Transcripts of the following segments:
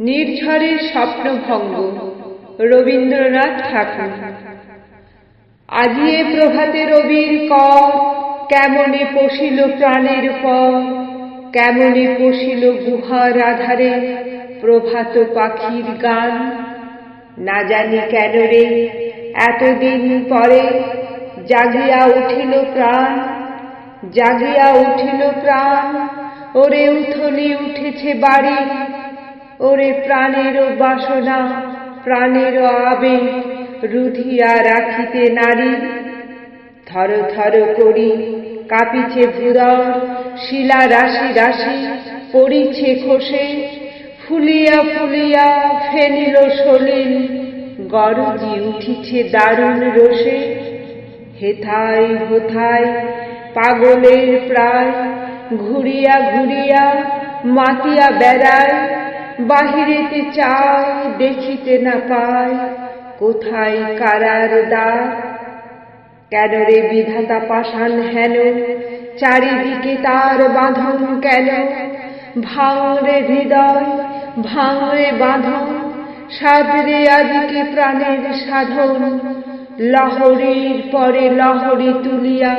নির্ঝরের স্বপ্নভঙ্গ। রবীন্দ্রনাথ ঠাকুর। আজিয়ে প্রভাতে রবির কর, কেমনে পশিল প্রাণের পর, কেমনে পশিল গুহার আধারে প্রভাত পাখির গান? না জানি কেন রে, এতদিন পরে জাগিয়া উঠিল প্রাণ, জাগিয়া উঠিল প্রাণ। ওরে উথলি উঠেছে বাড়ি ওরে প্রাণেরও বাসনা প্রাণেরও আবেগ, রুধিয়া রাখিতে নারী। থর থর করি কাঁপিছে ভুদর শিলা রাশি রাশি পড়িছে খসে। ফুলিয়া ফুলিয়া ফেনিল সলিল, গরজি উঠিছে দারুণ রোষে। হেথায় হোথায় পাগলের প্রায়, ঘুরিয়া ঘুরিয়া মাতিয়া বেড়ায়। বাহিরেতে চায় দেখিতে না পায় কোথায় কারার দ্বার? কেন রে বিধাতা পাষাণ হেন? চারিদিকে তার বাঁধন কেন? ভাঙরে হৃদয়, ভাঙরে বাঁধন সাদরে আজকে প্রাণের সাধন। লহরীর পরে লহরী তুলিয়া,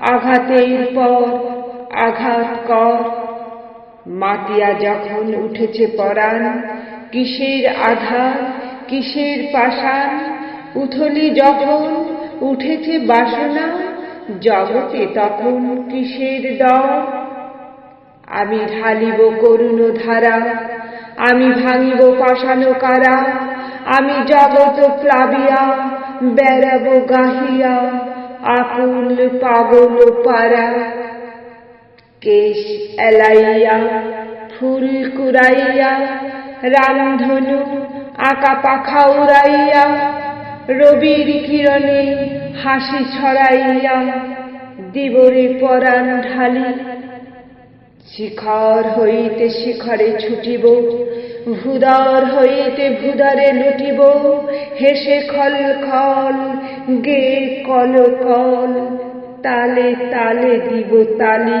আঘাতের পর আঘাত কর। মাতিয়া যখন উঠেছে পরাণ, কিসের আধার কিসের পাষাণ, উথলি যখন উঠেছে বাসনা, জগতে তখন কিসের ডর আমি ঢালিব করুণ ধারা, আমি ভাঙিব পাষাণ কারা, আমি জগত প্লাবিয়া, বেড়াব গাহিয়া, আকুল পাগল পারা কেশ এলাইয়া, ফুল কুড়াইয়া, রামধনু আঁকা পাখা উড়াইয়া, রবির কিরণে হাসি ছড়াইয়া, দিবরে পরাণ ঢালি। শিখর হইতে শিখরে ছুটিব ভুদর হইতে ভুদরে লুটিব, হেসে খল খল, গে কল কল, তালে তালে দিব তালি।